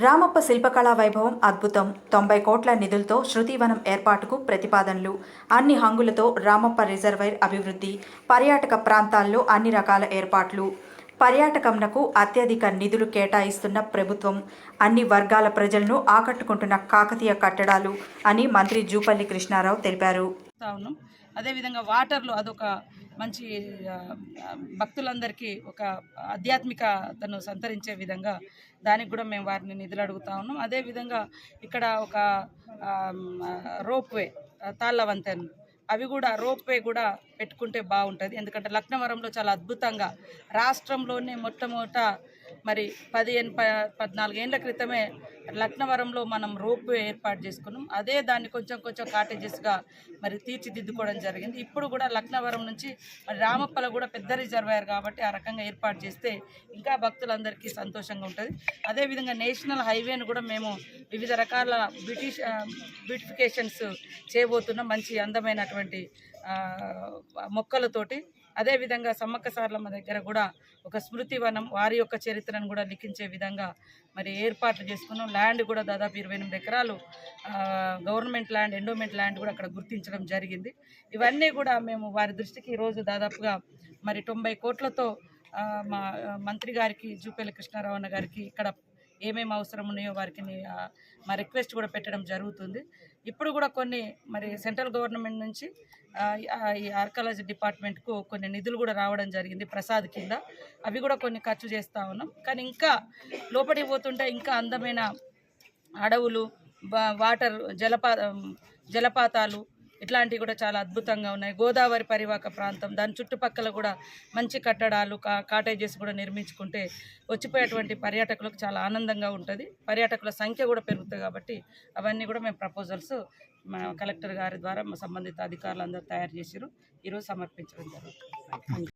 రామప్ప శిల్పకళా వైభవం అద్భుతం. తొంభై కోట్ల నిధులతో శృతివనం ఏర్పాటుకు ప్రతిపాదనలు. అన్ని హంగులతో రామప్ప రిజర్వైర్ అభివృద్ధి. పర్యాటక ప్రాంతాల్లో అన్ని రకాల ఏర్పాట్లు. పర్యాటకంలకు అత్యధిక నిధులు కేటాయిస్తున్న ప్రభుత్వం అన్ని వర్గాల ప్రజలను ఆకట్టుకుంటున్న కాకతీయ కట్టడాలు అని మంత్రి జూపల్లి కృష్ణారావు తెలిపారు. అదేవిధంగా వాటర్లు అదొక మంచి భక్తులందరికీ ఒక ఆధ్యాత్మికతను సంతరించే విధంగా దానికి కూడా మేము వారిని నిధులు అడుగుతా ఉన్నాం. అదేవిధంగా ఇక్కడ ఒక రోప్ వే తాళ్ళ అవి కూడా రోప్ వే కూడా పెట్టుకుంటే బాగుంటుంది. ఎందుకంటే లక్నవరంలో చాలా అద్భుతంగా రాష్ట్రంలోనే మొట్టమొదట మరి పదిహేను ప పద్నాలుగేళ్ళ క్రితమే లక్నవరంలో మనం రోప్వే ఏర్పాటు చేసుకున్నాం. అదే దాన్ని కొంచెం కొంచెం కాటేజెస్గా మరి తీర్చిదిద్దుకోవడం జరిగింది. ఇప్పుడు కూడా లక్నవరం నుంచి మరి రామప్పల కూడా పెద్ద రిజర్వాయర్ కాబట్టి ఆ రకంగా ఏర్పాటు చేస్తే ఇంకా భక్తులందరికీ సంతోషంగా ఉంటుంది. అదేవిధంగా నేషనల్ హైవేను కూడా మేము వివిధ రకాల బ్రిటిష్ బ్యూటిఫికేషన్స్ చేయబోతున్నాం. మంచి అందమైనటువంటి మొక్కలతోటి అదేవిధంగా సమ్మక్క సార్లమ్మ దగ్గర కూడా ఒక స్మృతి వనం వారి యొక్క చరిత్రను కూడా లిఖించే విధంగా మరి ఏర్పాట్లు చేసుకున్నాం. ల్యాండ్ కూడా దాదాపు ఇరవై ఎనిమిది ఎకరాలు గవర్నమెంట్ ల్యాండ్ ఎండోమెంట్ ల్యాండ్ కూడా అక్కడ గుర్తించడం జరిగింది. ఇవన్నీ కూడా మేము వారి దృష్టికి ఈరోజు దాదాపుగా మరి తొంభై కోట్లతో మా మంత్రి గారికి జూపల్లి కృష్ణారావు గారికి ఇక్కడ ఏమేమి అవసరం ఉన్నాయో వారికి మా రిక్వెస్ట్ కూడా పెట్టడం జరుగుతుంది. ఇప్పుడు కూడా కొన్ని మరి సెంట్రల్ గవర్నమెంట్ నుంచి ఈ ఆర్కాలజీ డిపార్ట్మెంట్కు కొన్ని నిధులు కూడా రావడం జరిగింది ప్రసాద్ కింద. అవి కూడా కొన్ని ఖర్చు చేస్తూ ఉన్నాం. కానీ ఇంకా లోపలికి పోతుంటే ఇంకా అందమైన అడవులు వాటర్ జలపా జలపాతాలు ఇట్లాంటివి కూడా చాలా అద్భుతంగా ఉన్నాయి. గోదావరి పరివాహక ప్రాంతం దాని చుట్టుపక్కల కూడా మంచి కట్టడాలు కా కాటేజెస్ కూడా నిర్మించుకుంటే వచ్చిపోయేటువంటి పర్యాటకులకు చాలా ఆనందంగా ఉంటుంది. పర్యాటకుల సంఖ్య కూడా పెరుగుతుంది కాబట్టి అవన్నీ కూడా మేము ప్రపోజల్స్ మా కలెక్టర్ గారి ద్వారా మా సంబంధిత అధికారులందరూ తయారు చేసిరు ఈరోజు సమర్పించడం జరుగుతుంది.